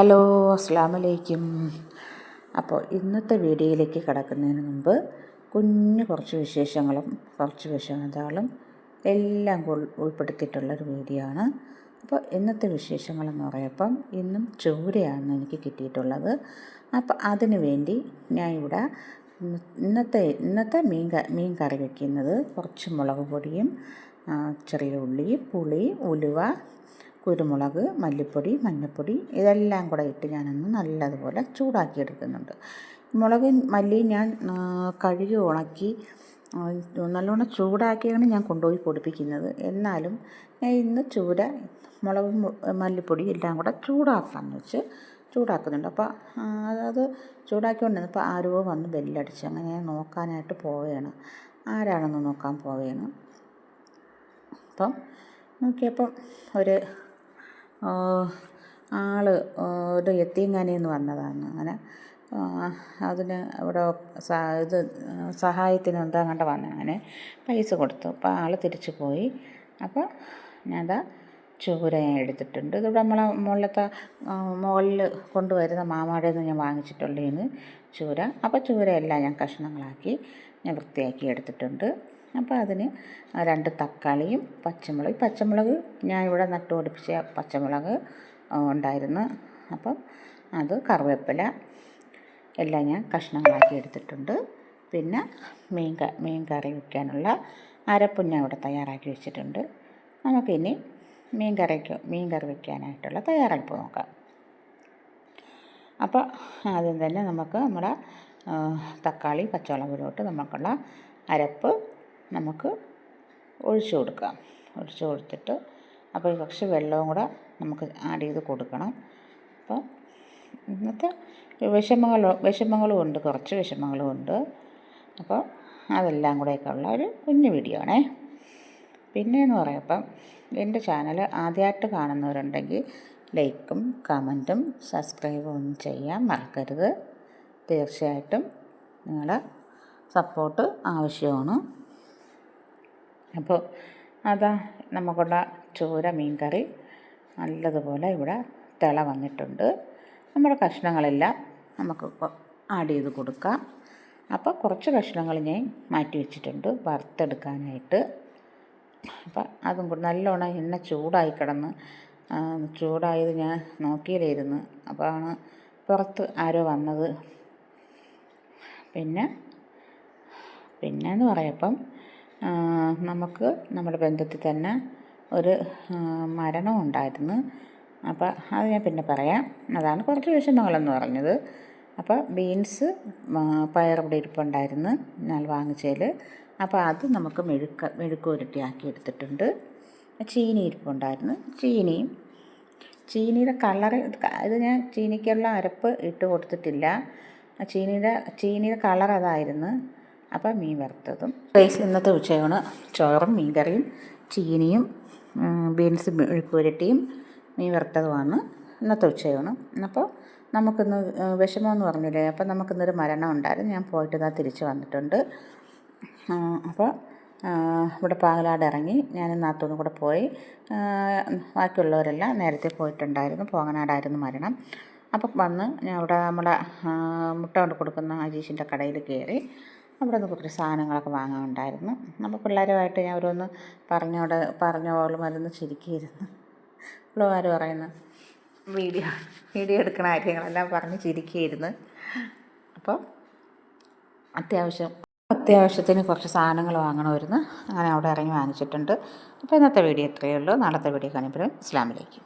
Hello അസ്സാം വലൈക്കും അപ്പോൾ ഇന്നത്തെ വീഡിയോയിലേക്ക് കിടക്കുന്നതിന് മുമ്പ് കുഞ്ഞു കുറച്ച് വിശേഷങ്ങളും കുറച്ച് വിഷമതകളും എല്ലാം ഉൾപ്പെടുത്തിയിട്ടുള്ളൊരു വീഡിയോ ആണ്. അപ്പോൾ ഇന്നത്തെ വിശേഷങ്ങളെന്ന് പറയുമ്പം ഇന്നും ചൂരയാണ് എനിക്ക് കിട്ടിയിട്ടുള്ളത്. അപ്പോൾ അതിന് വേണ്ടി ഞാൻ ഇവിടെ ഇന്നത്തെ ഇന്നത്തെ മീൻ മീൻ കറി വയ്ക്കുന്നത് കുറച്ച് മുളക് പൊടിയും ചെറിയ ഉള്ളി പുളി ഉലുവ കുരുമുളക് മല്ലിപ്പൊടി മഞ്ഞൾപ്പൊടി ഇതെല്ലാം കൂടെ ഇട്ട് ഞാനൊന്ന് നല്ലതുപോലെ ചൂടാക്കി എടുക്കുന്നുണ്ട് മുളക് മല്ലി ഞാൻ കഴുകി ഉണക്കി നല്ലോണം ചൂടാക്കിയാണ് ഞാൻ കൊണ്ടുപോയി പൊടിപ്പിക്കുന്നത്. എന്നാലും ഞാൻ ഇന്ന് ചൂര മുളകും മല്ലിപ്പൊടി എല്ലാം കൂടെ ചൂടാക്കാമെന്ന് വെച്ച് ചൂടാക്കുന്നുണ്ട്. അപ്പോൾ അത് ചൂടാക്കിക്കൊണ്ടിരുന്നപ്പോൾ ആരോ വന്ന് ബെല്ലടിച്ച് അങ്ങനെ നോക്കാനായിട്ട് പോവുകയാണ്. ആരാണെന്ന് നോക്കാൻ പോവുകയാണ്. അപ്പം നോക്കിയപ്പം ഒരു ആൾ ഒരു യത്തീംഖാനയിൽ നിന്ന് വന്നതാണ്. അങ്ങനെ അതിന് ഇവിടെ ഇത് സഹായത്തിന് എന്താ കണ്ട വന്നു അങ്ങനെ പൈസ കൊടുത്തു. അപ്പോൾ ആൾ തിരിച്ചു പോയി. അപ്പോൾ ഞാനതാ ചൂര ഞാൻ എടുത്തിട്ടുണ്ട്. ഇതിവിടെ നമ്മളെ മുകളിലത്തെ മുകളിൽ കൊണ്ടുവരുന്ന മാമാടയിൽ നിന്ന് ഞാൻ വാങ്ങിച്ചിട്ടുള്ളതിന് ചൂര അപ്പോൾ ചൂരയെല്ലാം ഞാൻ കഷ്ണങ്ങളാക്കി ഞാൻ വൃത്തിയാക്കി എടുത്തിട്ടുണ്ട്. അപ്പോൾ അതിന് രണ്ട് തക്കാളിയും പച്ചമുളക് പച്ചമുളക് ഞാൻ ഇവിടെ നട്ടു പിടിപ്പിച്ച പച്ചമുളക് ഉണ്ടായിരുന്നു. അപ്പം അത് കറിവേപ്പില എല്ലാം ഞാൻ കഷ്ണങ്ങളാക്കി എടുത്തിട്ടുണ്ട്. പിന്നെ മീൻ മീൻ കറി വയ്ക്കാനുള്ള അരപ്പും ഞാൻ ഇവിടെ തയ്യാറാക്കി വെച്ചിട്ടുണ്ട്. നമുക്കിനി മീൻ കറിക്ക് മീൻ കറി വയ്ക്കാനായിട്ടുള്ള തയ്യാറെടുപ്പ് നോക്കാം. അപ്പോൾ ആദ്യം തന്നെ നമുക്ക് നമ്മുടെ തക്കാളി പച്ചമുളകിലോട്ട് നമുക്കുള്ള അരപ്പ് നമുക്ക് ഒഴിച്ചു കൊടുക്കാം. ഒഴിച്ചു കൊടുത്തിട്ട് അപ്പോൾ കുറച്ച് വെള്ളവും കൂടെ നമുക്ക് ആഡ് ചെയ്ത് കൊടുക്കണം. അപ്പോൾ ഇന്നത്തെ വിഷമങ്ങൾ വിഷമങ്ങളും ഉണ്ട് കുറച്ച് വിഷമങ്ങളും ഉണ്ട്. അപ്പോൾ അതെല്ലാം കൂടെയൊക്കെ ഉള്ള ഒരു കുഞ്ഞു വീഡിയോ ആണേ. പിന്നെയെന്ന് പറയുമ്പം എന്റെ ചാനൽ ആദ്യമായിട്ട് കാണുന്നവരുണ്ടെങ്കിൽ ലൈക്കും കമന്റും സബ്സ്ക്രൈബും ഒന്നും ചെയ്യാൻ മറക്കരുത്. തീർച്ചയായിട്ടും നിങ്ങളുടെ സപ്പോർട്ട് ആവശ്യമാണ്. അപ്പോൾ അതാ നമുക്കുള്ള ചോര മീൻ കറി നല്ലതുപോലെ ഇവിടെ തിള വന്നിട്ടുണ്ട്. നമ്മുടെ കഷ്ണങ്ങളെല്ലാം നമുക്ക് ആഡ് ചെയ്ത് കൊടുക്കാം. അപ്പോൾ കുറച്ച് കഷ്ണങ്ങൾ ഞാൻ മാറ്റി വെച്ചിട്ടുണ്ട് വറുത്തെടുക്കാനായിട്ട്. അപ്പം അതും കൂടി നല്ലോണം എണ്ണ ചൂടായി കിടന്ന് ചൂടായത് ഞാൻ നോക്കിയില്ലായിരുന്നു. അപ്പോൾ ആണ് പുറത്ത് ആരോ വന്നത്. പിന്നെ പിന്നെ എന്ന് പറയപ്പം നമുക്ക് നമ്മുടെ ബന്ധത്തിൽ തന്നെ ഒരു മരണം ഉണ്ടായിരുന്നു. അപ്പോൾ അത് ഞാൻ പിന്നെ പറയാം. അതാണ് കുറച്ച് വിഷമങ്ങളെന്ന് പറഞ്ഞത്. അപ്പോൾ ബീൻസ് പയർ ഇവിടെ ഇരിപ്പുണ്ടായിരുന്നു ഞാൻ വാങ്ങിച്ചതിൽ. അപ്പോൾ അത് നമുക്ക് മെഴുക്ക് മെഴുക്ക് ഉരുട്ടിയാക്കി എടുത്തിട്ടുണ്ട്. ചീനി ഇരിപ്പുണ്ടായിരുന്നു. ചീനിയും ചീനിയുടെ കളർ ഇത് ഞാൻ ചീനിക്കുള്ള അരപ്പ് ഇട്ട് കൊടുത്തിട്ടില്ല. ചീനിയുടെ ചീനിയുടെ കളർ അതായിരുന്നു അപ്പം മീൻ വറുത്തതും. റൈസ് ഇന്നത്തെ ഉച്ചയാണ്. ചോറും മീൻകറിയും ചീനിയും ബീൻസ് മെഴുക്കുപുരട്ടിയും മീൻ വറുത്തതുമാണ് ഇന്നത്തെ ഉച്ചയാണ്. അപ്പോൾ നമുക്കിന്ന് വിഷമമെന്ന് പറഞ്ഞില്ലേ? അപ്പോൾ നമുക്കിന്നൊരു മരണം ഉണ്ടായിരുന്നു. ഞാൻ പോയിട്ട് ഇതാ തിരിച്ച് വന്നിട്ടുണ്ട്. അപ്പോൾ ഇവിടെ പാകലാട് ഇറങ്ങി. ഞാൻ നാത്തൂന്നും കൂടെ പോയി. ബാക്കിയുള്ളവരെല്ലാം നേരത്തെ പോയിട്ടുണ്ടായിരുന്നു. പോങ്ങനാടായിരുന്നു മരണം. അപ്പം വന്ന് ഞാൻ അവിടെ നമ്മുടെ മുട്ട കൊണ്ട് കൊടുക്കുന്ന അജീഷിന്റെ കടയിൽ കയറി. അവിടെ നിന്ന് കുറച്ച് സാധനങ്ങളൊക്കെ വാങ്ങാനുണ്ടായിരുന്നു. അപ്പോൾ പിള്ളേരുമായിട്ട് ഞാൻ ഓരോന്ന് പറഞ്ഞോടെ പറഞ്ഞ പോലെ മരുന്ന് ചിരിക്കിയിരുന്നു പിള്ളേർ പറയുന്ന? വീഡിയോ വീഡിയോ എടുക്കുന്ന കാര്യങ്ങളെല്ലാം പറഞ്ഞ് ചിരിക്കിയിരുന്നു അപ്പോൾ അത്യാവശ്യം അത്യാവശ്യത്തിന് കുറച്ച് സാധനങ്ങൾ വാങ്ങണമായിരുന്നു. അങ്ങനെ അവിടെ ഇറങ്ങി വാങ്ങിച്ചിട്ടുണ്ട്. അപ്പോൾ ഇന്നത്തെ വീഡിയോ ഇത്രയേ ഉള്ളൂ. നാളത്തെ വീഡിയോ കാണിപ്പോഴും ഇസ്ലാമിലേക്ക്.